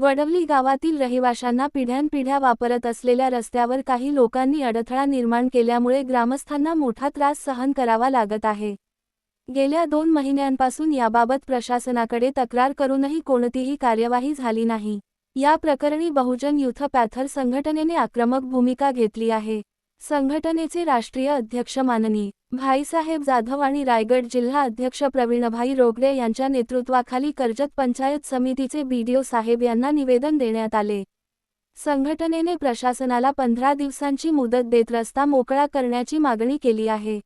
वडवली गावातील रहिवाशांना पिढ्यानपिढ्या वापरत असलेल्या रस्त्यावर काही लोकांनी अडथळा निर्माण केल्यामुळे ग्रामस्थांना मोठा त्रास सहन करावा लागत आहे. गेल्या दोन महिन्यांपासून याबाबत प्रशासनाकडे तक्रार करूनही कोणतीही कार्यवाही झाली नाही. या प्रकरणी बहुजन युथ पॅथर संघटनेने आक्रमक भूमिका घेतली आहे. संघटनेचे राष्ट्रीय अध्यक्ष माननीय भाईसाहेब जाधव आणि रायगड जिल्हा अध्यक्ष प्रवीणभाई रोगडे यांच्या नेतृत्वाखाली कर्जत पंचायत समितीचे बीडीओ साहेब यांना निवेदन देण्यात आले. संघटनेने प्रशासनाला पंधरा दिवसांची मुदत देत रस्ता मोकळा करण्याची मागणी केली आहे.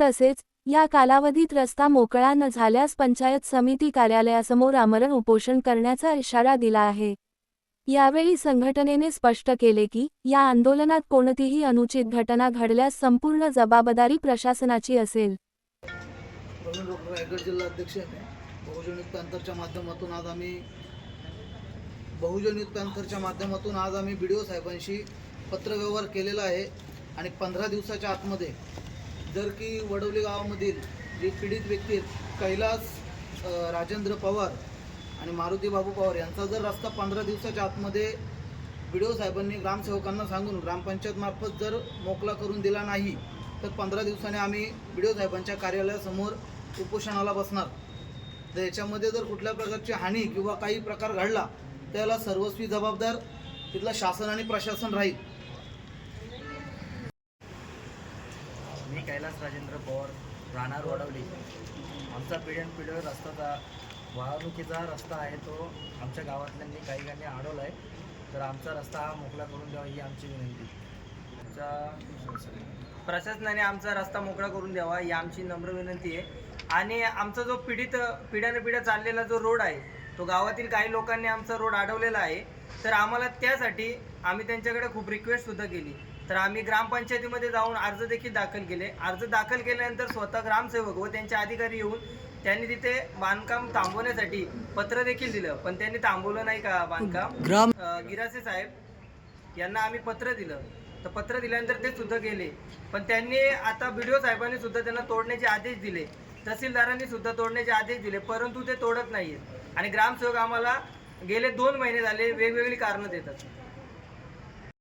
तसेच या कालावधीत रस्ता मोकळा न झाल्यास पंचायत समिती कार्यालयासमोर आमरण उपोषण करण्याचा इशारा दिला आहे. यावेळी संघटनेने स्पष्ट केले की या आंदोलनात कोणतीही अनुचित घटना घडल्यास संपूर्ण जबाबदारी प्रशासनाची असेल. प्रवीण रायगड जिल्हा अध्यक्ष बहुजन युक्त अंतरच्या माध्यमातून आज आम्ही बहुजन युथ पॅन्थरच्या माध्यमातून आज आम्ही बी डी ओ साहेबांशी पत्रव्यवहार केलेला आहे आणि पंधरा दिवसाच्या आतमध्ये जर की वडवली गावामधील जे पीडित व्यक्ती आहेत कैलास राजेंद्र पवार आणि मारुती बाबू पवार यांचा जर रस्ता पंधरा दिवसाच्या आतमध्ये बी डी ओ साहेबांनी ग्रामसेवकांना सांगून ग्रामपंचायतमार्फत जर मोकला करून दिला नाही तर पंधरा दिवसाने आम्ही बी डी ओ साहेबांच्या कार्यालयासमोर उपोषणाला बसणार. तर याच्यामध्ये जर कुठल्या प्रकारची हानी किंवा काही प्रकार घडला तर याला सर्वस्वी जबाबदार तिथलं शासन आणि प्रशासन राहील. मी कैलास राजेंद्र पवार राहणार वडवली. आमचा पिढ्यान पिढीवर रस्ता वाहतुकीचा रस्ता आहे तो आमच्या गावातल्यांनी काही गाणी अडवला आहे तर आमचा रस्ता हा मोकळा करून द्यावा ही आमची विनंती. आमच्या प्रशासनाने आमचा रस्ता मोकळा करून द्यावा ही आमची नम्र विनंती आहे. आणि आमचा जो पिढीत पिढ्याने पिढ्या चाललेला जो रोड आहे तो गावातील काही लोकांनी आमचा रोड अडवलेला आहे. तर आम्हाला त्यासाठी आम्ही त्यांच्याकडे खूप रिक्वेस्टसुद्धा केली. तर आम्ही ग्रामपंचायतीमध्ये जाऊन अर्ज देखील दाखल केले. अर्ज दाखल केल्यानंतर स्वतः ग्रामसेवक व त्यांचे अधिकारी येऊन त्यांनी तिथे बांधकाम थांबवण्यासाठी पत्र देखील दिलं. पण त्यांनी थांबवलं नाही का बांधकाम? ग्राम गिरासे साहेब यांना आम्ही पत्र दिलं. तर पत्र दिल्यानंतर ते सुद्धा गेले. पण त्यांनी आता बी साहेबांनी सुद्धा त्यांना तोडण्याचे आदेश दिले. तहसीलदारांनी सुद्धा तोडण्याचे आदेश दिले परंतु ते तोडत नाहीये आणि ग्रामसेवक आम्हाला गेले दोन महिने झाले वेगवेगळी कारणं देतात.